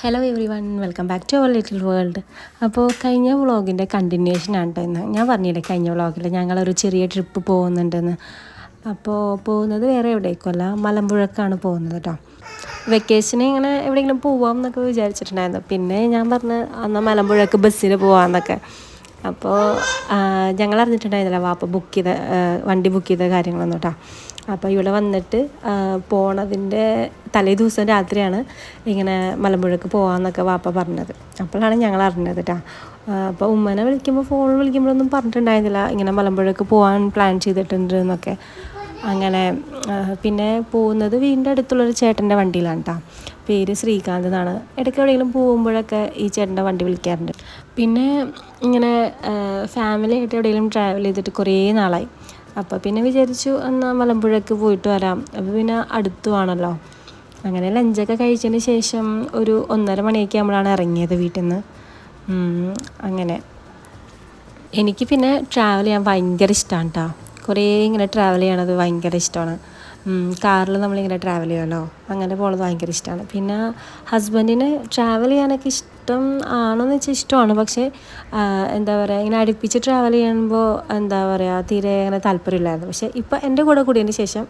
Hello everyone welcome back to our little world അപ്പോൾ കഴിഞ്ഞ വ്ളോഗിന്റെ continuation ആണ് കേട്ടോ ഇന്ന്. ഞാൻ പറഞ്ഞില്ലേ കഴിഞ്ഞ വ്ളോഗിൽ ഞങ്ങളൊരു ചെറിയ ട്രിപ്പ് പോകുന്നുണ്ടെന്ന്. അപ്പോൾ പോകുന്നത് വേറെ എവിടേക്കുമല്ല മലമ്പുഴക്കാണ് പോകുന്നത് കേട്ടോ വെക്കേഷന് ഇങ്ങനെ എവിടെയെങ്കിലും പോവാം എന്നൊക്കെ വിചാരിച്ചിട്ടുണ്ടായിരുന്നു. പിന്നെ ഞാൻ പറഞ്ഞ് അന്ന് മലമ്പുഴക്ക് ബസ്സിന് പോവാമെന്നൊക്കെ അപ്പോൾ ഞങ്ങൾ അറിഞ്ഞിട്ടുണ്ടായിരുന്നില്ല വാപ്പ ബുക്ക് ചെയ്ത വണ്ടി ബുക്ക് ചെയ്ത കാര്യങ്ങളൊന്നും കേട്ടോ അപ്പോൾ ഇവിടെ വന്നിട്ട് പോണതിന്റെ തലേ ദിവസം രാത്രിയാണ് ഇങ്ങനെ മലമ്പുഴക്ക് പോകാമെന്നൊക്കെ വാപ്പ പറഞ്ഞത്. അപ്പോഴാണ് ഞങ്ങൾ അറിഞ്ഞത് കേട്ടോ അപ്പോൾ ഉമ്മനെ വിളിക്കുമ്പോൾ ഫോൺ വിളിക്കുമ്പോഴൊന്നും പറഞ്ഞിട്ടുണ്ടായിരുന്നില്ല. ഇങ്ങനെ മലമ്പുഴക്ക് പോകാൻ പ്ലാൻ ചെയ്തിട്ടുണ്ട് എന്നൊക്കെ. അങ്ങനെ പിന്നെ പോകുന്നത് വീടിന്റെ അടുത്തുള്ളൊരു ചേട്ടന്റെ വണ്ടിയിലാണ് കേട്ടോ പേര് ശ്രീകാന്ത് എന്നാണ്. ഇടയ്ക്ക് എവിടെയെങ്കിലും പോകുമ്പോഴൊക്കെ ഈ ചേട്ടന്റെ വണ്ടി വിളിക്കാറുണ്ട്. പിന്നെ ഇങ്ങനെ ഫാമിലിയായിട്ട് എവിടെയെങ്കിലും ട്രാവൽ ചെയ്തിട്ട് കുറേ നാളായി. അപ്പോൾ പിന്നെ വിചാരിച്ചു എന്നാൽ മലമ്പുഴയ്ക്ക് പോയിട്ട് വരാം. അപ്പോൾ പിന്നെ അടുത്തുവാണല്ലോ അങ്ങനെ ലഞ്ചൊക്കെ കഴിച്ചതിന് ശേഷം ഒരു ഒന്നര മണിയൊക്കെ ആകുമ്പോഴാണ് ഇറങ്ങിയത് വീട്ടിൽ നിന്ന് അങ്ങനെ. എനിക്ക് പിന്നെ ട്രാവൽ ചെയ്യാൻ ഭയങ്കര ഇഷ്ടമാണ് കേട്ടോ കുറേ ഇങ്ങനെ ട്രാവൽ ചെയ്യണത് ഭയങ്കര ഇഷ്ടമാണ് കാറിൽ നമ്മളിങ്ങനെ ട്രാവൽ ചെയ്യുമല്ലോ. അങ്ങനെ പോകുന്നത് ഭയങ്കര ഇഷ്ടമാണ് പിന്നെ ഹസ്ബൻഡിന് ട്രാവൽ ചെയ്യാനൊക്കെ ഇഷ്ടം ആണോന്ന് വെച്ചാൽ ഇഷ്ടമാണ്. പക്ഷേ എന്താ പറയുക ഇങ്ങനെ അടുപ്പിച്ച് ട്രാവൽ ചെയ്യുമ്പോൾ എന്താ പറയുക തീരെ അങ്ങനെ താല്പര്യമില്ലായിരുന്നു. പക്ഷേ ഇപ്പോൾ എന്റെ കൂടെ കൂടിയതിന് ശേഷം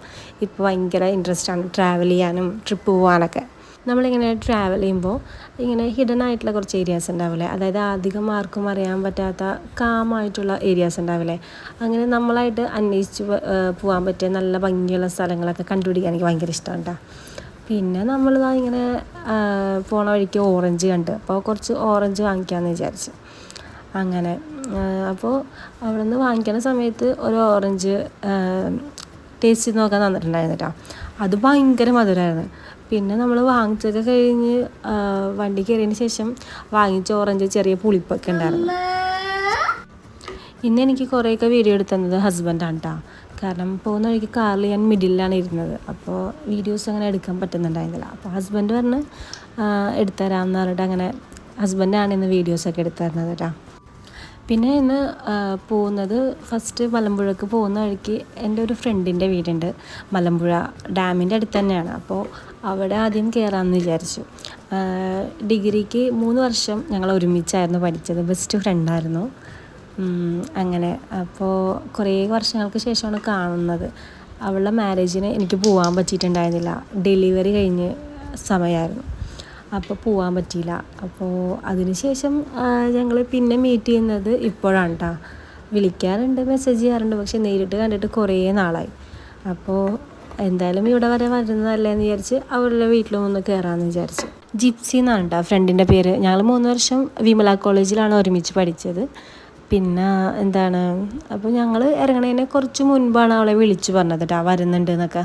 ഇപ്പോൾ ഭയങ്കര ഇൻട്രസ്റ്റ് ആണ് ട്രാവൽ ചെയ്യാനും ട്രിപ്പ് പോകാനൊക്കെ നമ്മളിങ്ങനെ ട്രാവൽ ചെയ്യുമ്പോൾ ഇങ്ങനെ ഹിഡൻ ആയിട്ടുള്ള കുറച്ച് ഏരിയാസ് ഉണ്ടാവില്ലേ? അതായത് അധികം ആർക്കും അറിയാൻ പറ്റാത്ത കാമായിട്ടുള്ള ഏരിയാസ് ഉണ്ടാവില്ലേ? അങ്ങനെ നമ്മളായിട്ട് അന്വേഷിച്ച് പോകാൻ പറ്റിയ നല്ല ഭംഗിയുള്ള സ്ഥലങ്ങളൊക്കെ കണ്ടുപിടിക്കാൻ എനിക്ക് ഭയങ്കര ഇഷ്ടമാണ് കേട്ടോ പിന്നെ നമ്മൾ നമ്മളിതാ ഇങ്ങനെ പോണ വഴിക്ക് ഓറഞ്ച് കണ്ട്. അപ്പോൾ കുറച്ച് ഓറഞ്ച് വാങ്ങിക്കാമെന്ന് വിചാരിച്ചു. അങ്ങനെ അപ്പോൾ അവിടെ നിന്ന് വാങ്ങിക്കുന്ന സമയത്ത് ഒരു ഓറഞ്ച് ടേസ്റ്റ് ചെയ്ത് നോക്കാൻ തന്നിട്ടുണ്ടായിരുന്നു കേട്ടോ അത് ഭയങ്കര മധുരമായിരുന്നു പിന്നെ നമ്മൾ വാങ്ങിച്ചൊക്കെ കഴിഞ്ഞ് വണ്ടി കയറിയതിന് ശേഷം വാങ്ങിച്ച ഓറഞ്ച് ചെറിയ പുളിപ്പൊക്കെ ഉണ്ടായിരുന്നു. ഇന്ന് എനിക്ക് കുറേയൊക്കെ വീഡിയോ എടുത്തു തന്നത് ഹസ്ബൻഡാണ് കേട്ടോ കാരണം പോകുന്ന വഴിക്ക് കാറിൽ ഞാൻ മിഡിലാണ് ഇരുന്നത്. അപ്പോൾ വീഡിയോസ് അങ്ങനെ എടുക്കാൻ പറ്റുന്നുണ്ടായിരുന്നില്ല. അപ്പോൾ ഹസ്ബൻഡ് പറഞ്ഞ് എടുത്തരാമെന്ന് പറഞ്ഞിട്ട് അങ്ങനെ ഹസ്ബൻഡാണ് ഇന്ന് വീഡിയോസൊക്കെ എടുത്തു തരുന്നത് പിന്നെ ഇന്ന് പോകുന്നത് ഫസ്റ്റ് മലമ്പുഴക്ക് പോകുന്ന വഴിക്ക് എന്റെ ഒരു ഫ്രണ്ടിന്റെ വീടുണ്ട്. മലമ്പുഴ ഡാമിന്റെ അടുത്ത് തന്നെയാണ്. അപ്പോൾ അവിടെ ആദ്യം കയറാമെന്ന് വിചാരിച്ചു. ഡിഗ്രിക്ക് മൂന്ന് വർഷം ഞങ്ങൾ ഒരുമിച്ചായിരുന്നു പഠിച്ചത്. ബെസ്റ്റ് ഫ്രണ്ടായിരുന്നു അങ്ങനെ. അപ്പോൾ കുറേ വർഷങ്ങൾക്ക് ശേഷമാണ് കാണുന്നത്. അവളുടെ മാരേജിന് എനിക്ക് പോകാൻ പറ്റിയിട്ടുണ്ടായിരുന്നില്ല. ഡെലിവറി കഴിഞ്ഞ് സമയമായിരുന്നു. അപ്പോൾ പോകാൻ പറ്റിയില്ല. അപ്പോൾ അതിനുശേഷം ഞങ്ങൾ പിന്നെ മീറ്റ് ചെയ്യുന്നത് ഇപ്പോഴാണ് കേട്ടോ വിളിക്കാറുണ്ട് മെസ്സേജ് ചെയ്യാറുണ്ട് പക്ഷെ നേരിട്ട് കണ്ടിട്ട് കുറേ നാളായി. അപ്പോൾ എന്തായാലും ഇവിടെ വരെ വരുന്നതല്ലേ എന്ന് വിചാരിച്ച് അവരുടെ വീട്ടിലും ഒന്ന് കയറാമെന്ന് വിചാരിച്ചു. ജിപ്സി എന്നാണ് കേട്ടോ ഫ്രണ്ടിന്റെ പേര്. ഞങ്ങൾ മൂന്ന് വർഷം വിമല കോളേജിലാണ് ഒരുമിച്ച് പഠിച്ചത്. പിന്നെ എന്താണ് അപ്പോൾ ഞങ്ങൾ ഇറങ്ങണതിന് കുറച്ച് മുൻപാണ് അവളെ വിളിച്ചു പറഞ്ഞത് കേട്ടോ വരുന്നുണ്ട് എന്നൊക്കെ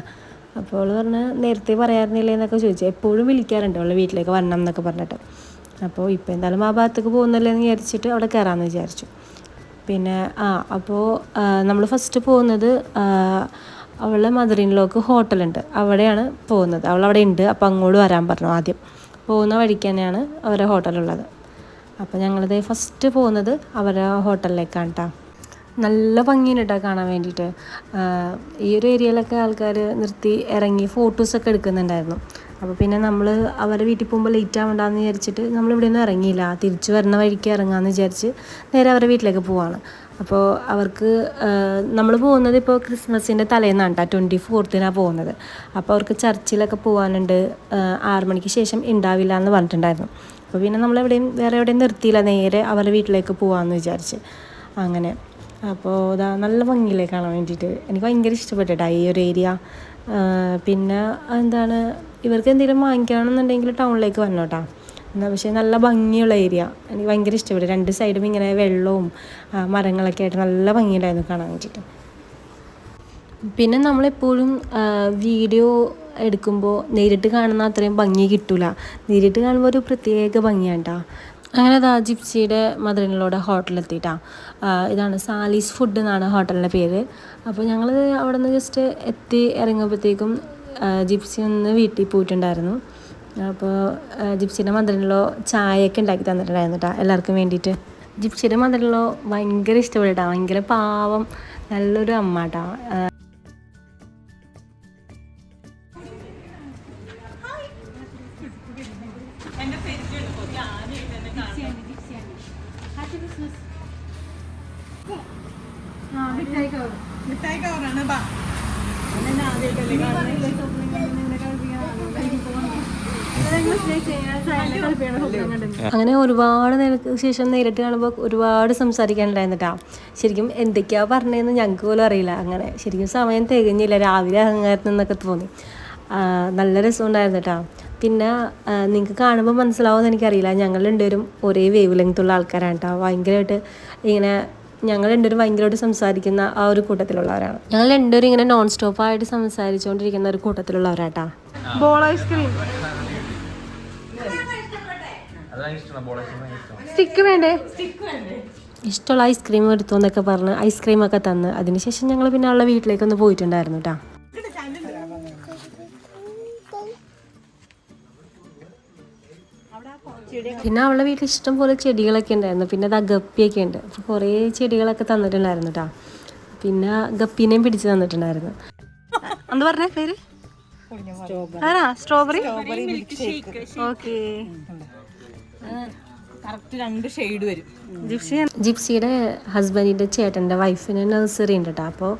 അപ്പോൾ അവൾ പറഞ്ഞ് നേരത്തെ പറയാറുന്നില്ലേ എന്നൊക്കെ ചോദിച്ചു എപ്പോഴും വിളിക്കാറുണ്ട് അവളെ വീട്ടിലേക്ക് വരണം എന്നൊക്കെ പറഞ്ഞിട്ട്. അപ്പോൾ ഇപ്പോൾ എന്തായാലും ആ ഭാഗത്തേക്ക് പോകുന്നല്ലേ എന്ന് വിചാരിച്ചിട്ട് അവിടെ കയറാമെന്ന് വിചാരിച്ചു. പിന്നെ ആ അപ്പോൾ നമ്മൾ ഫസ്റ്റ് പോകുന്നത് അവളുടെ മദറിനിലോക്ക് ഹോട്ടലുണ്ട്. അവിടെയാണ് പോകുന്നത്. അവൾ അവിടെ ഉണ്ട്. അപ്പോൾ അങ്ങോട്ട് വരാൻ പറഞ്ഞു ആദ്യം. പോകുന്ന വഴിക്ക് തന്നെയാണ് അവരുടെ ഹോട്ടലുള്ളത്. അപ്പോൾ ഞങ്ങളിത് ഫസ്റ്റ് പോകുന്നത് അവരുടെ ഹോട്ടലിലേക്കാണ് കേട്ടോ നല്ല ഭംഗിയാണ് കേട്ടോ കാണാൻ വേണ്ടിയിട്ട്. ഈ ഒരു ഏരിയയിലൊക്കെ ആൾക്കാർ നിർത്തി ഇറങ്ങി ഫോട്ടോസൊക്കെ എടുക്കുന്നുണ്ടായിരുന്നു. അപ്പോൾ പിന്നെ നമ്മൾ അവരുടെ വീട്ടിൽ പോകുമ്പോൾ ലേറ്റ് ആവണ്ടെന്ന് വിചാരിച്ചിട്ട് നമ്മൾ ഇവിടെ നിന്ന് ഇറങ്ങിയില്ല. തിരിച്ചു വരുന്ന വഴിക്ക് ഇറങ്ങാമെന്ന് വിചാരിച്ച് നേരെ അവരുടെ വീട്ടിലേക്ക് പോവാണ്. അപ്പോൾ അവർക്ക് നമ്മൾ പോകുന്നത് ഇപ്പോൾ ക്രിസ്മസിന്റെ തലേന്നാണ് കേട്ടോ ട്വന്റി ഫോർത്തിനാണ് പോകുന്നത്. അപ്പോൾ അവർക്ക് ചർച്ചിലൊക്കെ പോകാനുണ്ട് ആറു മണിക്ക് ശേഷം ഉണ്ടാവില്ല എന്ന് പറഞ്ഞിട്ടുണ്ടായിരുന്നു. അപ്പോൾ പിന്നെ നമ്മളെവിടെയും വേറെ എവിടെയും നിർത്തിയില്ല നേരെ അവരുടെ വീട്ടിലേക്ക് പോകാമെന്ന് വിചാരിച്ച്. അങ്ങനെ. അപ്പോൾ ഇതാ നല്ല ഭംഗിയിലേ കാണാൻ വേണ്ടിയിട്ട്. എനിക്ക് ഭയങ്കര ഇഷ്ടപ്പെട്ടിട്ടാ ഈ ഒരു ഏരിയ പിന്നെ എന്താണ് ഇവർക്ക് എന്തെങ്കിലും വാങ്ങിക്കണമെന്നുണ്ടെങ്കിൽ ടൗണിലേക്ക് വന്നോട്ടാ എന്നാൽ പക്ഷേ നല്ല ഭംഗിയുള്ള ഏരിയ എനിക്ക് ഭയങ്കര ഇഷ്ടപ്പെട്ടു. രണ്ട് സൈഡും ഇങ്ങനെ വെള്ളവും മരങ്ങളൊക്കെ ആയിട്ട് നല്ല ഭംഗിയുണ്ടായിരുന്നു കാണാൻ വേണ്ടിയിട്ട്. പിന്നെ നമ്മളെപ്പോഴും വീഡിയോ എടുക്കുമ്പോൾ നേരിട്ട് കാണുന്ന അത്രയും ഭംഗി കിട്ടൂല. നേരിട്ട് കാണുമ്പോൾ ഒരു പ്രത്യേക ഭംഗിയാണ് കേട്ടോ അങ്ങനെ അതാ ജിപ്സിയുടെ മദറിനിലൂടെ ഹോട്ടലെത്തിയിട്ടാ ഇതാണ് സാലീസ് ഫുഡ് എന്നാണ് ഹോട്ടലിന്റെ പേര്. അപ്പോൾ ഞങ്ങൾ അവിടെ നിന്ന് ജസ്റ്റ് എത്തി ഇറങ്ങുമ്പോഴത്തേക്കും ആ, ജിപ്സി ഒന്ന് വീട്ടിൽ പോയിട്ടുണ്ടായിരുന്നു. അപ്പോൾ ജിപ്സിയുടെ മദറിനോ ചായയൊക്കെ ഉണ്ടാക്കി തന്നിട്ടുണ്ടായിരുന്നു എല്ലാവർക്കും വേണ്ടിയിട്ട്. ജിപ്സിയുടെ മദറിനോ ഭയങ്കര ഇഷ്ടപ്പെട്ടാ ഭയങ്കര പാവം നല്ലൊരു അമ്മ കേട്ടോ മിഠായി കവറാണ് ബാ. അങ്ങനെ ഒരുപാട് നേരത്തിന് ശേഷം നേരിട്ട് കാണുമ്പോൾ ഒരുപാട് സംസാരിക്കാനുണ്ടായിരുന്നിട്ടാ ശരിക്കും എന്തൊക്കെയാ പറഞ്ഞതെന്ന് ഞങ്ങൾക്ക് പോലും അറിയില്ല. അങ്ങനെ ശരിക്കും സമയം തികഞ്ഞില്ല. രാവിലെ അഹങ്കാരത്തിൽ നിന്നൊക്കെ തോന്നി. നല്ല രസമുണ്ടായിരുന്നു കേട്ടോ പിന്നെ നിങ്ങൾക്ക് കാണുമ്പോൾ മനസ്സിലാവുമെന്ന് എനിക്കറിയില്ല. ഞങ്ങൾ രണ്ടുപേരും ഒരേ വേവ് ലെങ്ത്തുള്ള ആൾക്കാരാണ് കേട്ടോ ഭയങ്കരമായിട്ട് ഇങ്ങനെ ഞങ്ങൾ രണ്ടുപേരും ഭയങ്കരമായിട്ട് സംസാരിക്കുന്ന ആ ഒരു കൂട്ടത്തിലുള്ളവരാണ്. ഞങ്ങൾ രണ്ടുപേരും ഇങ്ങനെ നോൺ സ്റ്റോപ്പ് ആയിട്ട് സംസാരിച്ചുകൊണ്ടിരിക്കുന്ന ഒരു കൂട്ടത്തിലുള്ളവരാട്ടാ. Ball ice cream. സ്റ്റിക്ക് വേണ്ടേ? ഇഷ്ടമുള്ള ഐസ്ക്രീം എടുത്തു എന്നൊക്കെ പറഞ്ഞ് ഐസ്ക്രീം ഒക്കെ തന്ന്. അതിനുശേഷം ഞങ്ങൾ പിന്നെ അവളുടെ വീട്ടിലേക്കൊന്ന് പോയിട്ടുണ്ടായിരുന്നു കേട്ടോ പിന്നെ അവളുടെ വീട്ടിൽ ഇഷ്ടം പോലെ ചെടികളൊക്കെ ഉണ്ടായിരുന്നു. പിന്നെ അത് ഗപ്പിയൊക്കെ ഉണ്ട്. അപ്പോൾ കുറേ ചെടികളൊക്കെ തന്നിട്ടുണ്ടായിരുന്നു കേട്ടോ പിന്നെ ഗപ്പിനെയും പിടിച്ച് തന്നിട്ടുണ്ടായിരുന്നു. എന്താ പറഞ്ഞ പേര്? സ്ട്രോബെറി ഓക്കെ കറക്റ്റ് രണ്ട് ഷെയ്ഡ് വരും. ജിപ്സി ജിപ്സിയുടെ ഹസ്ബൻഡിന്റെ ചേട്ടന്റെ വൈഫിന് നഴ്സറി ഉണ്ട് കേട്ടോ അപ്പോൾ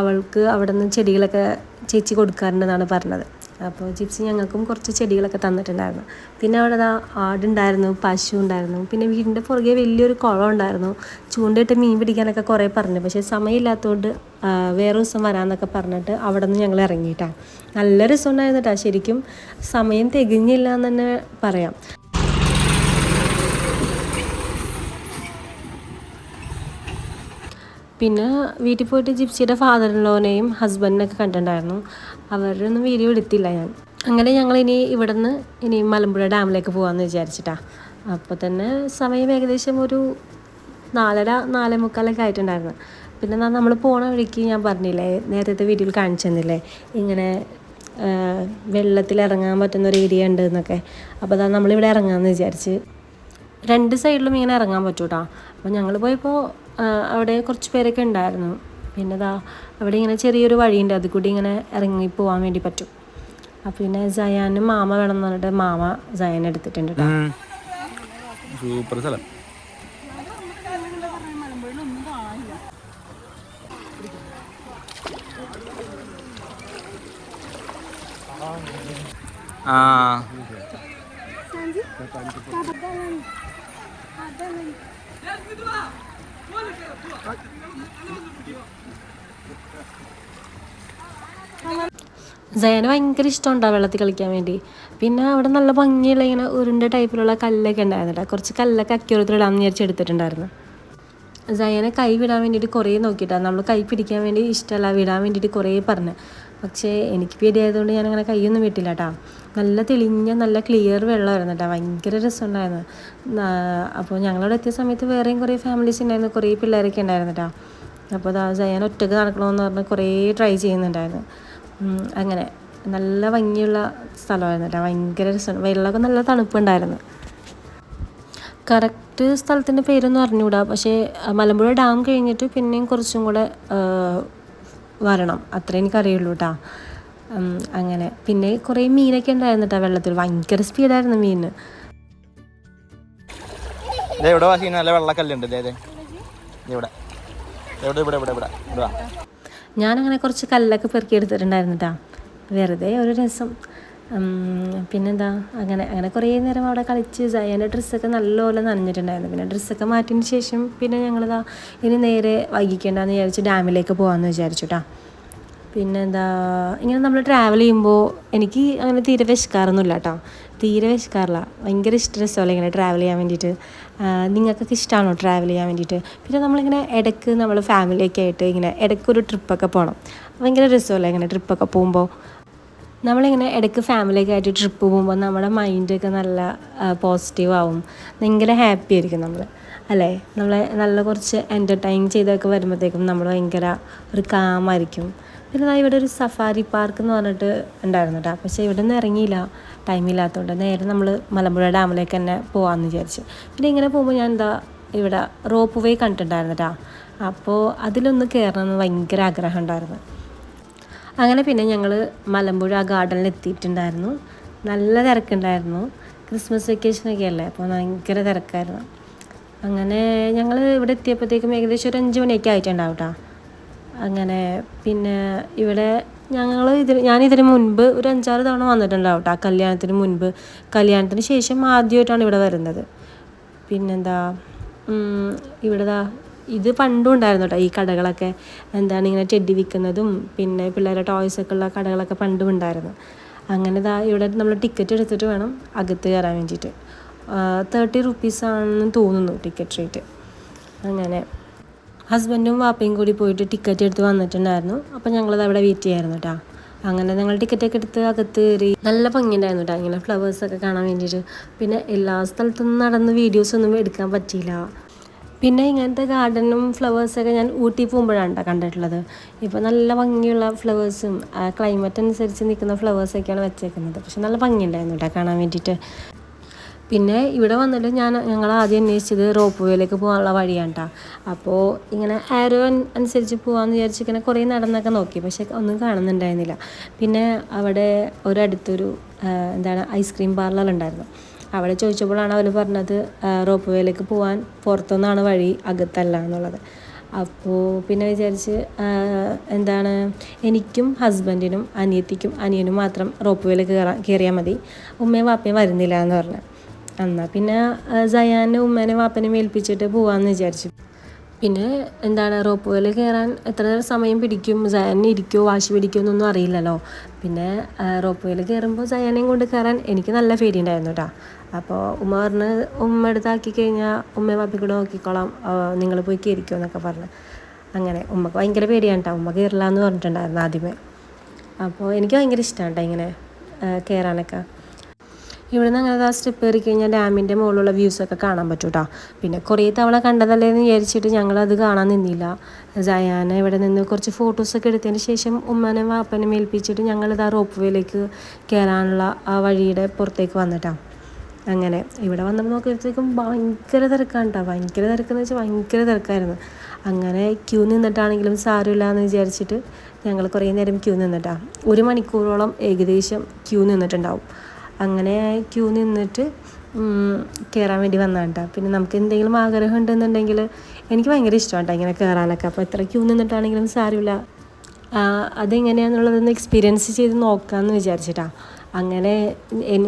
അവൾക്ക് അവിടെ നിന്ന് ചെടികളൊക്കെ ചേച്ചി കൊടുക്കാറുണ്ടെന്നാണ് പറഞ്ഞത്. അപ്പോൾ ജിപ്സി ഞങ്ങൾക്കും കുറച്ച് ചെടികളൊക്കെ തന്നിട്ടുണ്ടായിരുന്നു. പിന്നെ അവിടെ അതാ ആടുണ്ടായിരുന്നു പശു ഉണ്ടായിരുന്നു. പിന്നെ വീടിന്റെ പുറകെ വലിയൊരു കുളം ഉണ്ടായിരുന്നു. ചൂണ്ടയിട്ട് മീൻ പിടിക്കാനൊക്കെ കുറേ പറഞ്ഞു. പക്ഷേ സമയമില്ലാത്തതുകൊണ്ട് വേറെ ദിവസം വരാമെന്നൊക്കെ പറഞ്ഞിട്ട് അവിടെ നിന്ന് ഞങ്ങൾ ഇറങ്ങിയിട്ടാണ് നല്ല രസമുണ്ടായിരുന്നു കേട്ടോ ശരിക്കും സമയം തികഞ്ഞില്ല എന്ന് തന്നെ പറയാം. പിന്നെ വീട്ടിൽ പോയിട്ട് ജിപ്സിയുടെ ഫാദറിനോനെയും ഹസ്ബൻഡിനൊക്കെ കണ്ടിട്ടുണ്ടായിരുന്നു. അവരുടെ ഒന്നും വീഡിയോ എടുത്തില്ല ഞാൻ. അങ്ങനെ ഞങ്ങൾ ഇനി ഇവിടെ ഇനി മലമ്പുഴ ഡാമിലേക്ക് പോകാമെന്ന് വിചാരിച്ചിട്ടാ. അപ്പോൾ തന്നെ സമയം ഏകദേശം ഒരു നാലര നാലേ മുക്കാലൊക്കെ ആയിട്ടുണ്ടായിരുന്നു. പിന്നെ നമ്മൾ പോണ വഴിക്ക് ഞാൻ പറഞ്ഞില്ലേ നേരത്തെ വീഡിയോയിൽ കാണിച്ചു തന്നില്ലേ ഇങ്ങനെ വെള്ളത്തിൽ ഇറങ്ങാൻ പറ്റുന്ന ഒരു ഏരിയ ഉണ്ട് എന്നൊക്കെ. അപ്പോൾ അതാ നമ്മളിവിടെ ഇറങ്ങാമെന്ന് വിചാരിച്ച് രണ്ട് സൈഡിലും ഇങ്ങനെ ഇറങ്ങാൻ പറ്റൂട്ടോ. അപ്പോൾ ഞങ്ങൾ പോയപ്പോൾ അവിടെ കുറച്ച് പേരൊക്കെ ഉണ്ടായിരുന്നു. പിന്നെ ദാ അവിടെ ഇങ്ങനെ ചെറിയൊരു വഴിയുണ്ട് അതിൽ കൂടി ഇങ്ങനെ ഇറങ്ങി പോകാൻ വേണ്ടി പറ്റും അപ്പൊ പിന്നെ ജയാനും മാമ വേണം എന്ന് പറഞ്ഞിട്ട് മാമ ജയൻ എടുത്തിട്ടുണ്ട് കേട്ടോ സൂപ്പർ സ്ഥലം ആ ജയന് ഭയങ്കര ഇഷ്ടമുണ്ടാവും വെള്ളത്തിൽ കളിക്കാൻ വേണ്ടി. പിന്നെ അവിടെ നല്ല ഭംഗിയുള്ള ഇങ്ങനെ ഉരുണ്ട ടൈപ്പിലുള്ള കല്ലൊക്കെ ഉണ്ടായിരുന്നു കേട്ടോ കുറച്ച് കല്ലൊക്കെ അക്യൂറത്തിലിടാന്ന് വിചാരിച്ച് എടുത്തിട്ടുണ്ടായിരുന്നു. ജയനെ കൈ വിടാൻ വേണ്ടിയിട്ട് കുറേ നോക്കിയിട്ടാണ് നമ്മൾ കൈ പിടിക്കാൻ വേണ്ടി ഇഷ്ടമല്ല വിടാൻ വേണ്ടിയിട്ട് കുറേ പറഞ്ഞു. പക്ഷേ എനിക്ക് പേടിയായതുകൊണ്ട് ഞാൻ അങ്ങനെ കൈയൊന്നും വിട്ടില്ല കേട്ടോ നല്ല തെളിഞ്ഞ നല്ല ക്ലിയർ വെള്ളമായിരുന്നു കേട്ടോ. ഭയങ്കര രസമുണ്ടായിരുന്നു. അപ്പോൾ ഞങ്ങളവിടെ എത്തിയ സമയത്ത് വേറെയും കുറേ ഫാമിലീസ് ഉണ്ടായിരുന്നു. കുറേ പിള്ളേരൊക്കെ ഉണ്ടായിരുന്നു കേട്ടോ. അപ്പോൾ അതാ ചെയ്യാൻ ഒറ്റയ്ക്ക് നടക്കണമെന്ന് പറഞ്ഞ് കുറേ ട്രൈ ചെയ്യുന്നുണ്ടായിരുന്നു. അങ്ങനെ. നല്ല ഭംഗിയുള്ള സ്ഥലമായിരുന്നു കേട്ടോ. ഭയങ്കര രസം. വെള്ളമൊക്കെ നല്ല തണുപ്പുണ്ടായിരുന്നു. കറക്റ്റ് സ്ഥലത്തിന്റെ പേരൊന്നും അറിഞ്ഞുകൂടാ. പക്ഷേ മലമ്പുഴ ഡാം കഴിഞ്ഞിട്ട് പിന്നെയും കുറച്ചും കൂടെ വരണം. അത്ര എനിക്കറിയുള്ളൂ കേട്ടോ അങ്ങനെ. പിന്നെ കുറേ മീനൊക്കെ ഉണ്ടായിരുന്നു കേട്ടോ വെള്ളത്തിൽ. ഭയങ്കര സ്പീഡായിരുന്നു മീൻ ഇവിടെ നല്ല വെള്ളക്കല്ലുണ്ട്. ഇവിടെ. ഇവിടെ ഇവിടെ ഇവിടെ ഇവിടെ. ഇവിടെ ഞാനങ്ങനെ കുറച്ച് കല്ലൊക്കെ പെറുക്കി എടുത്തിട്ടുണ്ടായിരുന്നു കേട്ടോ വെറുതെ ഒരു രസം. പിന്നെന്താ? അങ്ങനെ അങ്ങനെ കുറേ നേരം അവിടെ കളിച്ച് ജയന്റെ ഡ്രസ്സൊക്കെ നല്ലപോലെ നനഞ്ഞിട്ടുണ്ടായിരുന്നു. പിന്നെ ഡ്രസ്സൊക്കെ മാറ്റിയതിന് ശേഷം പിന്നെ ഞങ്ങളിതാ ഇനി നേരെ വൈകിക്കേണ്ടെന്ന് വിചാരിച്ച് ഡാമിലേക്ക് പോകാമെന്ന് വിചാരിച്ചു പിന്നെന്താ ഇങ്ങനെ നമ്മൾ ട്രാവൽ ചെയ്യുമ്പോൾ എനിക്ക് അങ്ങനെ തീരെ വിശക്കാറൊന്നുമില്ല കേട്ടോ തീരെ വിശക്കാറില്ല. ഭയങ്കര ഇഷ്ട രസമല്ലേ ഇങ്ങനെ ട്രാവൽ ചെയ്യാൻ വേണ്ടിയിട്ട്. നിങ്ങൾക്കൊക്കെ ഇഷ്ടമാണോ ട്രാവൽ ചെയ്യാൻ വേണ്ടിയിട്ട്? പിന്നെ നമ്മളിങ്ങനെ ഇടയ്ക്ക് നമ്മൾ ഫാമിലിയൊക്കെ ആയിട്ട് ഇങ്ങനെ ഇടയ്ക്ക് ഒരു ട്രിപ്പൊക്കെ പോകണം ഭയങ്കര രസമല്ലേ ഇങ്ങനെ ട്രിപ്പൊക്കെ പോകുമ്പോൾ നമ്മളിങ്ങനെ ഇടയ്ക്ക് ഫാമിലിയൊക്കെ ആയിട്ട് ട്രിപ്പ് പോകുമ്പോൾ നമ്മുടെ മൈൻഡൊക്കെ നല്ല പോസിറ്റീവ് ആവും. ഭയങ്കര ഹാപ്പി ആയിരിക്കും നമ്മൾ അല്ലേ? നമ്മൾ നല്ല കുറച്ച് എന്റർടൈൻ ചെയ്തൊക്കെ വരുമ്പോഴത്തേക്കും നമ്മൾ ഭയങ്കര ഒരു കാമായിരിക്കും പിന്നെ ഇവിടെ ഒരു സഫാരി പാർക്ക് എന്ന് പറഞ്ഞിട്ട് ഉണ്ടായിരുന്നു കേട്ടോ പക്ഷേ ഇവിടെ നിന്ന് ഇറങ്ങിയില്ല ടൈമില്ലാത്തതുകൊണ്ട് നേരെ നമ്മൾ മലമ്പുഴ ഡാമിലേക്ക് തന്നെ പോകാമെന്ന് വിചാരിച്ചു. പിന്നെ ഇങ്ങനെ പോകുമ്പോൾ ഞാൻ എന്താ ഇവിടെ റോപ്പ് വേ കണ്ടിട്ടുണ്ടായിരുന്നു കേട്ടോ അപ്പോൾ അതിലൊന്ന് കയറണമെന്ന് ഭയങ്കര ആഗ്രഹം ഉണ്ടായിരുന്നു. അങ്ങനെ പിന്നെ ഞങ്ങൾ മലമ്പുഴ ഗാർഡനിൽ എത്തിയിട്ടുണ്ടായിരുന്നു. നല്ല തിരക്കുണ്ടായിരുന്നു. ക്രിസ്മസ് വെക്കേഷനൊക്കെ അല്ലേ? അപ്പോൾ ഭയങ്കര തിരക്കായിരുന്നു. അങ്ങനെ ഞങ്ങൾ ഇവിടെ എത്തിയപ്പോഴത്തേക്കും ഏകദേശം ഒരു അഞ്ച് മണിയൊക്കെ ആയിട്ടുണ്ടാവും കേട്ടോ അങ്ങനെ പിന്നെ ഇവിടെ ഞങ്ങൾ ഇതിന് ഞാനിതിന് മുൻപ് ഒരു അഞ്ചാറ് തവണ വന്നിട്ടുണ്ടാവും കേട്ടോ കല്യാണത്തിന് മുൻപ്. കല്യാണത്തിന് ശേഷം ആദ്യമായിട്ടാണ് ഇവിടെ വരുന്നത്. പിന്നെന്താ? ഇവിടെ ഇത് പണ്ടും ഉണ്ടായിരുന്നു കേട്ടോ ഈ കടകളൊക്കെ എന്താണ് ഇങ്ങനെ ടെഡി വിൽക്കുന്നതും പിന്നെ പിള്ളേരുടെ ടോയ്സ് ഒക്കെ ഉള്ള കടകളൊക്കെ പണ്ടും ഉണ്ടായിരുന്നു. അങ്ങനെ ഇതാ ഇവിടെ നമ്മൾ ടിക്കറ്റ് എടുത്തിട്ട് വേണം അകത്ത് കയറാൻ വേണ്ടിയിട്ട്. തേർട്ടി റുപ്പീസ് ആണെന്ന് തോന്നുന്നു ടിക്കറ്റ് റേറ്റ് അങ്ങനെ ഹസ്ബൻഡും വാപ്പയും കൂടി പോയിട്ട് ടിക്കറ്റ് എടുത്ത് വന്നിട്ടുണ്ടായിരുന്നു. അപ്പോൾ ഞങ്ങളത് അവിടെ വെയിറ്റ് ചെയ്യായിരുന്നു കേട്ടോ അങ്ങനെ ഞങ്ങൾ ടിക്കറ്റൊക്കെ എടുത്ത് അകത്ത് കയറി നല്ല ഭംഗിയുണ്ടായിരുന്നു കേട്ടോ ഇങ്ങനെ ഫ്ലവേഴ്സൊക്കെ കാണാൻ വേണ്ടിയിട്ട്. പിന്നെ എല്ലാ സ്ഥലത്തും നടന്ന് വീഡിയോസ് ഒന്നും എടുക്കാൻ പറ്റിയില്ല. പിന്നെ ഇങ്ങനത്തെ ഗാർഡനും ഫ്ലവേഴ്സൊക്കെ ഞാൻ ഊട്ടി പോകുമ്പോഴാണ് കേട്ടോ കണ്ടിട്ടുള്ളത്. ഇപ്പോൾ നല്ല ഭംഗിയുള്ള ഫ്ലവേഴ്സും ക്ലൈമറ്റ് അനുസരിച്ച് നിൽക്കുന്ന ഫ്ലവേഴ്സൊക്കെയാണ് വെച്ചേക്കുന്നത്. പക്ഷെ നല്ല ഭംഗിയുണ്ടായിരുന്നു കേട്ടോ കാണാൻ വേണ്ടിയിട്ട് പിന്നെ ഇവിടെ വന്നിട്ട് ഞാൻ ഞങ്ങൾ ആദ്യം അന്വേഷിച്ചത് റോപ്പ് വേയിലേക്ക് പോകാനുള്ള വഴിയാണ് കേട്ടോ അപ്പോൾ ഇങ്ങനെ ആരോ അനുസരിച്ച് പോകാമെന്ന് വിചാരിച്ച് ഇങ്ങനെ കുറേ നടന്നൊക്കെ നോക്കി. പക്ഷെ ഒന്നും കാണുന്നുണ്ടായിരുന്നില്ല. പിന്നെ അവിടെ ഒരടുത്തൊരു എന്താണ് ഐസ്ക്രീം പാർലർ ഉണ്ടായിരുന്നു അവിടെ ചോദിച്ചപ്പോഴാണ് അവർ പറഞ്ഞത് റോപ്പ് വേയിലേക്ക് പോകാൻ പുറത്തുനിന്നാണ് വഴി അകത്തല്ല എന്നുള്ളത്. അപ്പോൾ പിന്നെ വിചാരിച്ച് എന്താണ് എനിക്കും ഹസ്ബൻഡിനും അനിയത്തിക്കും അനിയനും മാത്രം റോപ്പ് വേയിലേക്ക് കയറാൻ കയറിയാൽ മതി. ഉമ്മയും വാപ്പയും വരുന്നില്ല എന്ന് പറഞ്ഞു. എന്നാൽ പിന്നെ സയാനെ ഉമ്മേനെ വാപ്പനെ മേൽപ്പിച്ചിട്ട് പോവാമെന്ന് വിചാരിച്ചു. പിന്നെ എന്താണ് റോപ്പ് വേയിൽ കയറാൻ എത്ര സമയം പിടിക്കും? സയാനെ ഇരിക്കുമോ വാശി പിടിക്കുമോ എന്നൊന്നും അറിയില്ലല്ലോ. പിന്നെ റോപ്പ് വേയിൽ കയറുമ്പോൾ സയാനെയും കൊണ്ട് കയറാൻ എനിക്ക് നല്ല പേടിയുണ്ടായിരുന്നു കേട്ടോ അപ്പോൾ ഉമ്മ പറഞ്ഞ് ഉമ്മ എടുത്താക്കി കഴിഞ്ഞാൽ ഉമ്മയും പാപ്പി കൂടെ നോക്കിക്കോളാം. നിങ്ങൾ പോയി കയറിക്കോ എന്നൊക്കെ പറഞ്ഞ്. അങ്ങനെ ഉമ്മക്ക് ഭയങ്കര പേടിയാണ് കേട്ടോ ഉമ്മ കയറില്ല എന്ന് പറഞ്ഞിട്ടുണ്ടായിരുന്നു ആദ്യമേ. അപ്പോൾ എനിക്ക് ഭയങ്കര ഇഷ്ടമാണ് കേട്ടോ ഇങ്ങനെ കയറാനൊക്കെ. ഇവിടുന്ന് അങ്ങനെ ആ സ്റ്റെപ്പ് കയറി കഴിഞ്ഞാൽ ഡാമിന്റെ മുകളിലുള്ള വ്യൂസൊക്കെ കാണാൻ പറ്റും കേട്ടോ പിന്നെ കുറേ തവണ കണ്ടതല്ലേ എന്ന് വിചാരിച്ചിട്ട് ഞങ്ങളത് കാണാൻ നിന്നില്ല. ജയാന ഇവിടെ നിന്ന് കുറച്ച് ഫോട്ടോസൊക്കെ എടുത്തതിന് ശേഷം ഉമ്മനെ വാപ്പനെ മേൽപ്പിച്ചിട്ട് ഞങ്ങളിത് ആ റോപ്പ് വേയിലേക്ക് കയറാനുള്ള ആ വഴിയുടെ പുറത്തേക്ക് വന്നിട്ടാണ് അങ്ങനെ ഇവിടെ വന്നപ്പോൾ നോക്കിയപ്പോഴത്തേക്കും ഭയങ്കര തിരക്കാണ് കേട്ടോ ഭയങ്കര തിരക്കെന്ന് വെച്ചാൽ ഭയങ്കര തിരക്കായിരുന്നു. അങ്ങനെ ക്യൂ നിന്നിട്ടാണെങ്കിലും സാരമില്ല എന്ന് വിചാരിച്ചിട്ട് ഞങ്ങൾ കുറേ നേരം ക്യൂ നിന്നിട്ടാണ് ഒരു മണിക്കൂറോളം ഏകദേശം ക്യൂ നിന്നിട്ടുണ്ടാവും. അങ്ങനെ ക്യൂ നിന്നിട്ട് കയറാൻ വേണ്ടി വന്നതാണ് കേട്ടോ പിന്നെ നമുക്ക് എന്തെങ്കിലും ആഗ്രഹം ഉണ്ടെന്നുണ്ടെങ്കിൽ എനിക്ക് ഭയങ്കര ഇഷ്ടമാണ് കേട്ടോ ഇങ്ങനെ കയറാനൊക്കെ അപ്പോൾ എത്ര ക്യൂ നിന്നിട്ടാണെങ്കിലും സാരമില്ല. അതെങ്ങനെയാണെന്നുള്ളതൊന്ന് എക്സ്പീരിയൻസ് ചെയ്ത് നോക്കാമെന്ന് വിചാരിച്ചിട്ടാ. അങ്ങനെ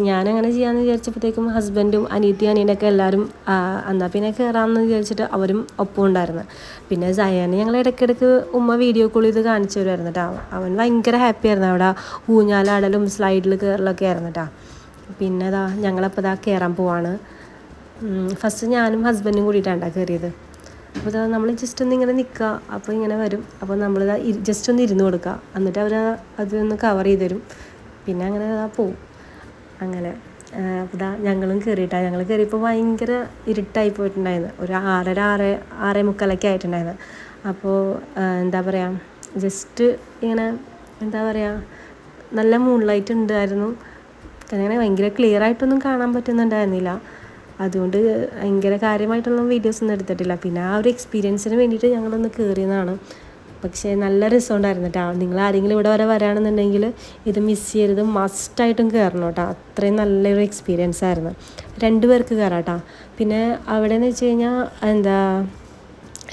ഞാനങ്ങനെ ചെയ്യാമെന്ന് വിചാരിച്ചപ്പോഴത്തേക്കും ഹസ്ബൻഡും അനീത്തി അനിയനൊക്കെ എല്ലാവരും എന്നാൽ പിന്നെ കയറാമെന്ന് വിചാരിച്ചിട്ട് അവരും ഒപ്പം ഉണ്ടായിരുന്നു. പിന്നെ സയാനെ ഞങ്ങൾ ഇടയ്ക്കിടയ്ക്ക് ഉമ്മ വീഡിയോ കോൾ ചെയ്ത് കാണിച്ചു തരുമായിരുന്നു കേട്ടോ അവൻ ഭയങ്കര ഹാപ്പി ആയിരുന്നു അവിടെ. ഊഞ്ഞാലാടലും സ്ലൈഡിൽ കയറലൊക്കെ ആയിരുന്നു കേട്ടോ പിന്നെ അതാ ഞങ്ങളപ്പോൾ ഇതാ കയറാൻ പോവാണ് ഫസ്റ്റ് ഞാനും ഹസ്ബൻഡും കൂടിയിട്ടാണ് കയറിയത് അപ്പോൾ ഇതാ നമ്മൾ ജസ്റ്റ് ഒന്ന് ഇങ്ങനെ നിൽക്കുക അപ്പോൾ ഇങ്ങനെ വരും. അപ്പോൾ നമ്മൾ ജസ്റ്റ് ഒന്ന് ഇരുന്ന് കൊടുക്കുക എന്നിട്ട് അവർ അതൊന്ന് കവർ ചെയ്ത് തരും പിന്നെ അങ്ങനെ ഇതാ പോവും. അങ്ങനെ. ഇതാ ഞങ്ങളും കയറിയിട്ടാണ് ഞങ്ങൾ കയറിയപ്പോൾ ഭയങ്കര ഇരുട്ടായി പോയിട്ടുണ്ടായിരുന്നു. ഒരു ആറര ആറ് ആറേ മുക്കാലൊക്കെ ആയിട്ടുണ്ടായിരുന്നു. അപ്പോൾ എന്താ പറയുക ജസ്റ്റ് ഇങ്ങനെ എന്താ പറയുക നല്ല മൂൺ ലൈറ്റ് ഉണ്ടായിരുന്നു. അങ്ങനെ ഭയങ്കര ക്ലിയർ ആയിട്ടൊന്നും കാണാൻ പറ്റുന്നുണ്ടായിരുന്നില്ല. അതുകൊണ്ട് ഭയങ്കര കാര്യമായിട്ടുള്ള വീഡിയോസ് ഒന്നും എടുത്തിട്ടില്ല. പിന്നെ ആ ഒരു എക്സ്പീരിയൻസിന് വേണ്ടിയിട്ട് ഞങ്ങളൊന്ന് കയറിയതാണ് പക്ഷേ നല്ല രസമുണ്ടായിരുന്നു കേട്ടോ നിങ്ങൾ ആരെങ്കിലും ഇവിടെ വരെ വരാണെന്നുണ്ടെങ്കിൽ ഇത് മിസ് ചെയ്യരുത്. മസ്റ്റായിട്ടും കയറണം കേട്ടോ അത്രയും നല്ലൊരു എക്സ്പീരിയൻസ് ആയിരുന്നു. രണ്ട് പേർക്ക് കയറാം കേട്ടോ പിന്നെ അവിടെ എന്ന് വെച്ച് കഴിഞ്ഞാൽ എന്താ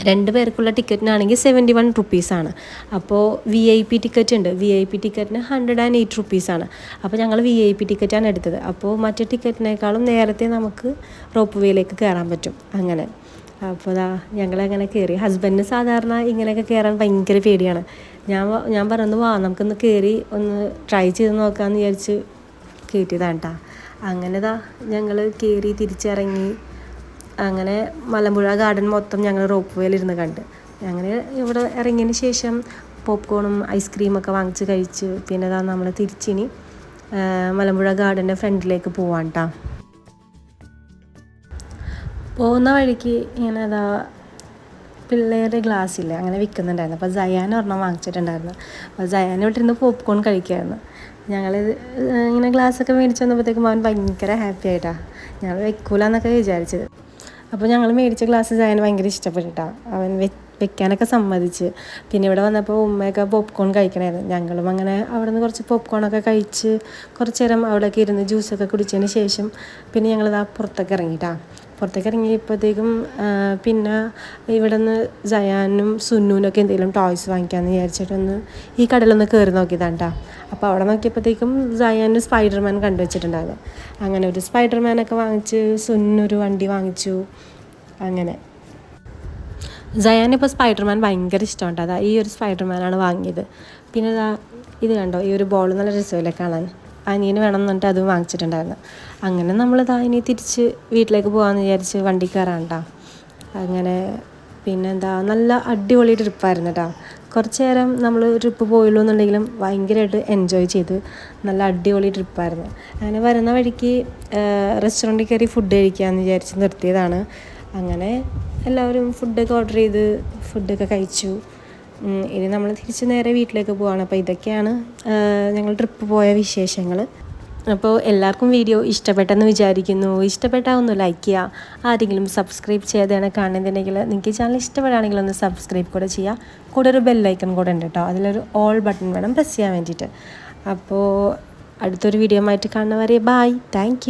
രണ്ട് പേർക്കുള്ള ടിക്കറ്റിനാണെങ്കിൽ സെവന്റി വൺ റുപ്പീസാണ് അപ്പോൾ വി ഐ പി ടിക്കറ്റ് ഉണ്ട്. വി ഐ പി ടിക്കറ്റിന് ഹൺഡ്രഡ് ആൻഡ് എയ്റ്റ് റുപ്പീസാണ് അപ്പോൾ ഞങ്ങൾ വി ഐ പി ടിക്കറ്റാണ് എടുത്തത്. അപ്പോൾ മറ്റേ ടിക്കറ്റിനേക്കാളും നേരത്തെ നമുക്ക് റോപ്പ് വേയിലേക്ക് കയറാൻ പറ്റും. അങ്ങനെ. അപ്പോൾ അതാ ഞങ്ങളങ്ങനെ കയറി ഹസ്ബൻഡിന് സാധാരണ ഇങ്ങനെയൊക്കെ കയറാൻ ഭയങ്കര പേടിയാണ്. ഞാൻ ഞാൻ പറഞ്ഞു വാ നമുക്കൊന്ന് കയറി ഒന്ന് ട്രൈ ചെയ്ത് നോക്കാമെന്ന് വിചാരിച്ച് കയറ്റിയതാണ് കേട്ടോ. അങ്ങനെതാ ഞങ്ങൾ കയറി തിരിച്ചിറങ്ങി അങ്ങനെ മലമ്പുഴ ഗാർഡൻ മൊത്തം ഞങ്ങൾ റോപ്പ് വേലിരുന്ന് കണ്ട്. അങ്ങനെ ഇവിടെ ഇറങ്ങിയതിന് ശേഷം പോപ്കോണും ഐസ്ക്രീമൊക്കെ വാങ്ങിച്ച് കഴിച്ച് പിന്നെ അതാണ് നമ്മൾ തിരിച്ചിനി മലമ്പുഴ ഗാർഡന്റെ ഫ്രണ്ടിലേക്ക് പോവാൻ കേട്ടോ പോകുന്ന വഴിക്ക് ഇങ്ങനെ അതാ പിള്ളേരുടെ ഗ്ലാസ് ഇല്ലേ അങ്ങനെ വിൽക്കുന്നുണ്ടായിരുന്നു അപ്പോൾ ജയാൻ ഒരെണ്ണം വാങ്ങിച്ചിട്ടുണ്ടായിരുന്നു. അപ്പോൾ ജയാൻ ഇവിടെ ഇരുന്ന് പോപ്കോൺ കഴിക്കുമായിരുന്നു ഞങ്ങൾ ഇങ്ങനെ ഗ്ലാസ്സൊക്കെ മേടിച്ച് വന്നപ്പോഴത്തേക്കും അവൻ ഭയങ്കര ഹാപ്പി ആയിട്ടാണ് ഞങ്ങൾ വെക്കൂല എന്നൊക്കെ വിചാരിച്ചത്. അപ്പോൾ ഞങ്ങൾ മേടിച്ച ഗ്ലാസ്സസ് അവന് ഭയങ്കര ഇഷ്ടപ്പെട്ടിട്ടാണ് അവൻ വെക്കാനൊക്കെ സമ്മതിച്ച്. പിന്നെ ഇവിടെ വന്നപ്പോൾ ഉമ്മയൊക്കെ പോപ്കോൺ കഴിക്കണമായിരുന്നു ഞങ്ങളും അങ്ങനെ അവിടെ നിന്ന് കുറച്ച് പോപ്കോണൊക്കെ കഴിച്ച് കുറച്ച് നേരം അവിടെയൊക്കെ ഇരുന്ന് ജ്യൂസൊക്കെ കുടിച്ചതിന് ശേഷം പിന്നെ ഞങ്ങളിതാ പുറത്തൊക്കെ ഇറങ്ങിയിട്ടാ പുറത്തേക്ക് ഇറങ്ങിയപ്പോഴത്തേക്കും പിന്നെ ഇവിടെ നിന്ന് ജയാനും സുന്നൂനൊക്കെ എന്തെങ്കിലും ടോയ്സ് വാങ്ങിക്കാമെന്ന് വിചാരിച്ചിട്ടൊന്ന് ഈ കടയിലൊന്ന് കയറി നോക്കിയതാണ് കേട്ടോ അപ്പോൾ അവിടെ നോക്കിയപ്പോഴത്തേക്കും ജയാന് സ്പൈഡർമാൻ കണ്ടുവച്ചിട്ടുണ്ടായിരുന്നു. അങ്ങനെ ഒരു സ്പൈഡർമാനൊക്കെ വാങ്ങിച്ച് സുന്നൊരു വണ്ടി വാങ്ങിച്ചു. അങ്ങനെ. ജയാനിപ്പോൾ സ്പൈഡർമാൻ ഭയങ്കര ഇഷ്ടമുണ്ട് അതാ ഈ ഒരു സ്പൈഡർമാനാണ് വാങ്ങിയത്. പിന്നെ ഇതാ ഇത് കണ്ടോ? ഈ ഒരു ബോൾ നല്ല രസമല്ലേ കാണാൻ? അനിയന് വേണം എന്ന് പറഞ്ഞിട്ട് അതും വാങ്ങിച്ചിട്ടുണ്ടായിരുന്നു. അങ്ങനെ നമ്മൾ ഇനി തിരിച്ച് വീട്ടിലേക്ക് പോകാമെന്ന് വിചാരിച്ച് വണ്ടി കയറാണ്ടാ. അങ്ങനെ പിന്നെന്താ നല്ല അടിപൊളി ട്രിപ്പായിരുന്നു കേട്ടോ കുറച്ച് നേരം നമ്മൾ ട്രിപ്പ് പോയുള്ളൂ എന്നുണ്ടെങ്കിലും ഭയങ്കരമായിട്ട് എൻജോയ് ചെയ്ത് നല്ല അടിപൊളി ട്രിപ്പായിരുന്നു. അങ്ങനെ വരുന്ന വഴിക്ക് റെസ്റ്റോറന്റിൽ കയറി ഫുഡ് കഴിക്കാമെന്ന് വിചാരിച്ച് നിർത്തിയതാണ്. അങ്ങനെ എല്ലാവരും ഫുഡൊക്കെ ഓർഡർ ചെയ്ത് ഫുഡൊക്കെ കഴിച്ചു. ഇനി നമ്മൾ തിരിച്ച് നേരെ വീട്ടിലേക്ക് പോവാണ്. അപ്പോൾ ഇതൊക്കെയാണ് ഞങ്ങൾ ട്രിപ്പ് പോയ വിശേഷങ്ങൾ. അപ്പോൾ എല്ലാവർക്കും വീഡിയോ ഇഷ്ടപ്പെട്ടെന്ന് വിചാരിക്കുന്നു. ഇഷ്ടപ്പെട്ടാൽ ഒന്ന് ലൈക്ക് ചെയ്യുക ആരെങ്കിലും സബ്സ്ക്രൈബ് ചെയ്യാതെയാണ് കാണുന്നുണ്ടെങ്കിൽ നിങ്ങൾക്ക് ചാനൽ ഇഷ്ടപ്പെടുകയാണെങ്കിൽ ഒന്ന് സബ്സ്ക്രൈബ് കൂടെ ചെയ്യുക കൂടെ ഒരു ബെല്ലൈക്കൺ കൂടെ ഉണ്ട് കേട്ടോ അതിലൊരു ഓൾ ബട്ടൺ വേണം പ്രസ് ചെയ്യാൻ വേണ്ടിയിട്ട്. അപ്പോൾ അടുത്തൊരു വീഡിയോ ആയിട്ട് കാണുന്നവരെ ബായ് താങ്ക്